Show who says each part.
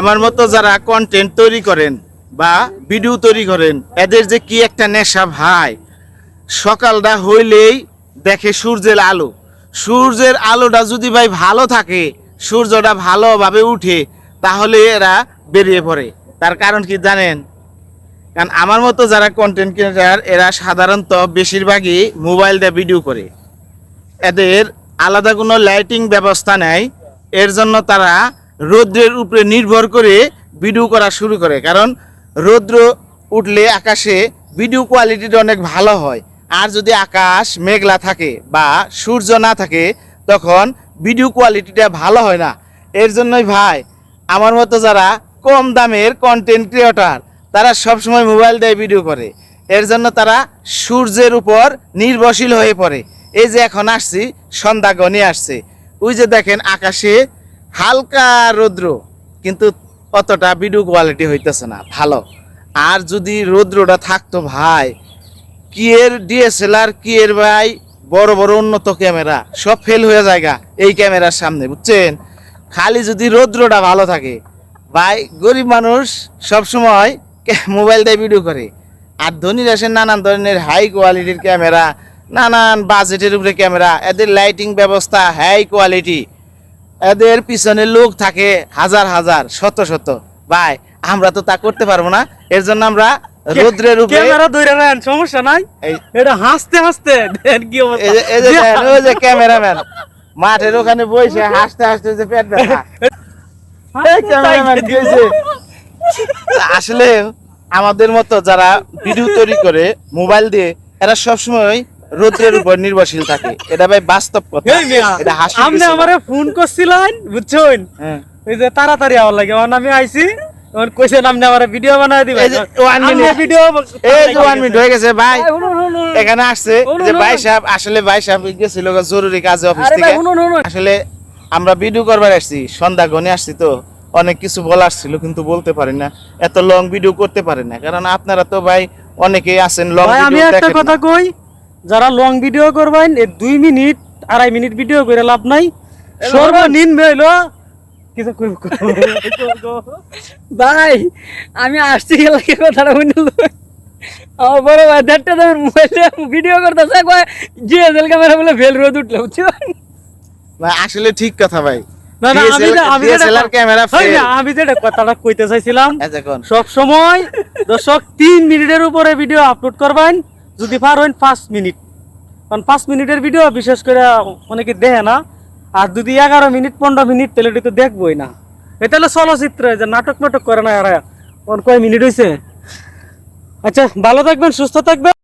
Speaker 1: আমার মতো যারা কন্টেন্ট তৈরি করেন বা ভিডিও তৈরি করেন, এদের যে কি একটা নেশা ভাই? সকালটা হইলেই দেখে সূর্যের আলো। সূর্যের আলোটা যদি ভাই ভালো থাকে, সূর্যটা ভালোভাবে উঠে, তাহলে এরা বেরিয়ে পড়ে। তার কারণ কি জানেন? কারণ আমার মতো যারা কন্টেন্ট ক্রিয়েটার এরা সাধারণত বেশিরভাগই মোবাইল দিয়ে ভিডিও করে। এদের আলাদা কোনো লাইটিং ব্যবস্থা নেই। এর জন্য তারা রৌদ্রের উপরে নির্ভর করে ভিডিও করা শুরু করে। কারণ রৌদ্র উঠলে আকাশে ভিডিও কোয়ালিটিটা অনেক ভালো হয়। আর যদি আকাশ মেঘলা থাকে বা সূর্য না থাকে, তখন ভিডিও কোয়ালিটিটা ভালো হয় না। এর জন্যই ভাই, আমার মতো যারা কম দামের কন্টেন্ট ক্রিয়েটার তারা সবসময় মোবাইল দিয়ে ভিডিও করে। এর জন্য তারা সূর্যের উপর নির্ভরশীল হয়ে পড়ে। এই যে এখন আসছি, সন্ধ্যা গনিয়ে আসছে। ওই যে দেখেন আকাশে হালকা রৌদ্র, কিন্তু অতটা ভিডিও কোয়ালিটি হইতেছে না, ভালো। আর যদি রৌদ্রটা থাকতো ভাই, কি এর ডিএসএলআর কি এর ভাই, বড় বড় উন্নত ক্যামেরা সব ফেল হয়ে জায়গা এই ক্যামেরার সামনে, বুঝছেন? খালি যদি রৌদ্রটা ভালো থাকে, ভাই, গরিব মানুষ সব সময় মোবাইল দিয়ে ভিডিও করে। আর ধনী দেশের নানান ধরনের হাই কোয়ালিটির ক্যামেরা নানান বাজেটের উপরে ক্যামেরা এদের লাইটিং ব্যবস্থা হাই কোয়ালিটি এদের পিছনে লোক থাকে হাজার হাজার শত শত। ভাই আমরা তো তা করতে পারব না। এর জন্য আমরা রৌদ্রের উপরে
Speaker 2: ক্যামেরা ধরে নেন সমস্যা নাই। এটা হাসতে হাসতে দেন কি অবস্থা?
Speaker 1: এই যে- যে ওই যে ক্যামেরাম্যান। মাঠের ওখানে বসে হাসতে হাসতে যে পেট ব্যথা। এই ক্যামেরাম্যান হয়েছে? আসলে আমাদের মতো যারা ভিডিও তৈরি করে মোবাইল দিয়ে এরা সবসময় রৌদ্রের উপর নির্ভরশীল থাকে। এটা ভাই বাস্তব কথা। এটা হাসি
Speaker 2: আপনি আমারে ফোন করছিলেন বুঝছেন?
Speaker 1: হ্যাঁ।
Speaker 2: এই যে তাড়াতাড়ি আমার লাগে আমার আমি আইছি তখন কইছেন আপনি আমার ভিডিও বানাই দিবেন।
Speaker 1: এই যে one minute।
Speaker 2: ভিডিও
Speaker 1: এই যে ওয়ান মিনিট হয়ে গেছে ভাই। এখানে আসছে যে ভাই সাহেব আসলে ভাই সাহেব গেছিল জরুরি কাজে অফিস থেকে। আসলে আমরা ভিডিও করবার আসছি সন্ধ্যা গনে আসছি তো। অনেক কিছু বলার ছিল কিন্তু বলতে পারি না। এত লং ভিডিও করতে পারি না। কারণ আপনারা তো ভাই অনেকেই আছেন লং
Speaker 2: ভাই আমি একটা কথা কই যারা লং ভিডিও করবেন এই দুই মিনিট আড়াই মিনিট ভিডিও করে লাভ নাই। সর্বনিম্ন হইল কিছু
Speaker 3: ভাই আমি আসছি লাগে কথাটা শুনল আমার বড় ভাই দেড়টা দামের মোবাইলে ভিডিও করতেছে কয় জিএসএল ক্যামেরা বলে ফেল রোদ উঠল বুঝছ?
Speaker 1: ভাই, আসলে ঠিক কথা ভাই।
Speaker 2: না না আমি যেটা হয়
Speaker 1: fail।
Speaker 2: না, আমি কথাটা কইতে চাইছিলাম
Speaker 1: এখন
Speaker 2: সব সময় দর্শক তিন মিনিটের উপরে ভিডিও আপলোড করবেন। যদি পার হইন পাঁচ মিনিট। কারণ পাঁচ মিনিটের ভিডিও বিশেষ করে অনেকে দেখে না। আর যদি এগারো মিনিট, পনেরো মিনিট, তাহলে এটা তো দেখবই না। এটা হলো চলচ্চিত্র যে নাটক নাটক করে না এরা। কয় মিনিট হয়েছে আচ্ছা ভালো থাকবেন, সুস্থ থাকবেন।